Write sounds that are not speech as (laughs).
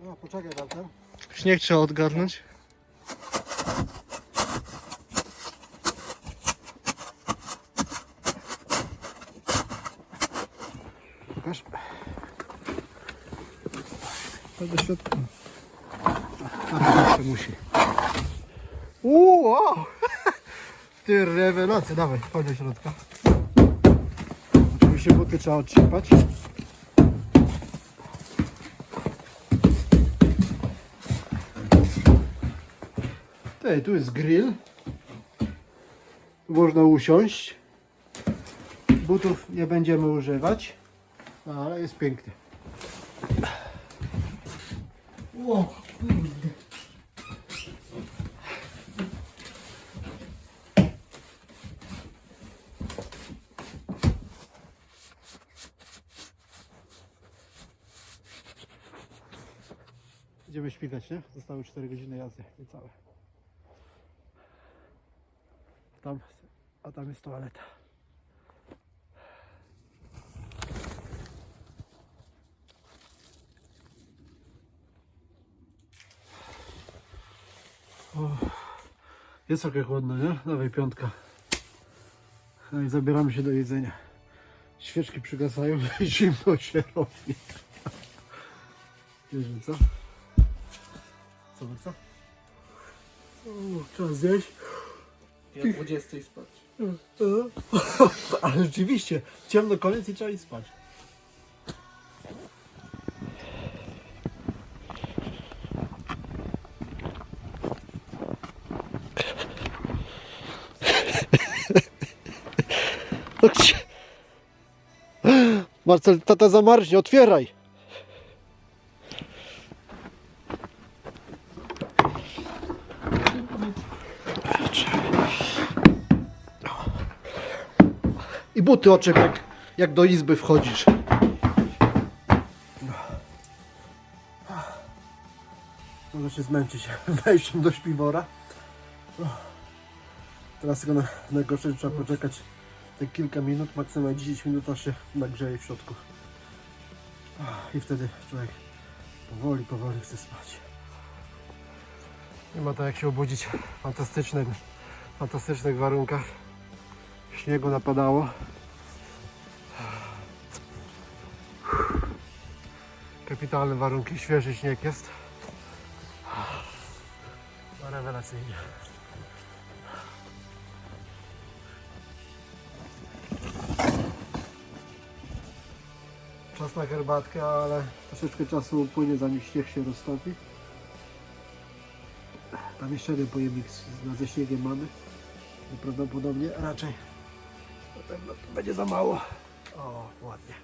No poczekaj Walter. Śnieg trzeba odgarnąć. Pokaż. To do środka. Jeszcze musi. Uuu, wow. (laughs) Ty rewelacja, dawaj, chodź do środka. Oczywiście buty trzeba odczypać. Ty, tu jest grill. Można usiąść. Butów nie będziemy używać. Ale jest piękny. O, kurde. Śmigać, nie? Zostały 4 godziny jazdy, niecałe. Tam, a tam jest toaleta. Jest trochę chłodno, nie? Dawaj piątka. No i zabieramy się do jedzenia. Świeczki przygasają, (laughs) zimno się robi. Wiesz, co? Co, co? O, trzeba zjeść. Ja 20 spać. (laughs) Ale rzeczywiście, ciemno koniec i trzeba iść spać. (laughs) Marcel, tata zamarznie, otwieraj. I buty oczep, jak, jak do izby wchodzisz. Można się zmęczyć (laughs) wejściem do śpiwora. Teraz tylko na, trzeba poczekać te kilka minut, maksymalnie 10 minut, aż się nagrzeje w środku. I wtedy człowiek powoli, powoli chce spać. Nie ma tak jak się obudzić w fantastycznych, fantastycznych warunkach. Śniegu napadało. Kapitalne warunki, świeży śnieg jest. Rewelacyjnie. Czas na herbatkę, ale troszeczkę czasu upłynie zanim śnieg się roztopi. Tam jeszcze jeden pojemnik ze śniegiem mamy. Prawdopodobnie raczej na pewno to będzie za mało. O, ładnie.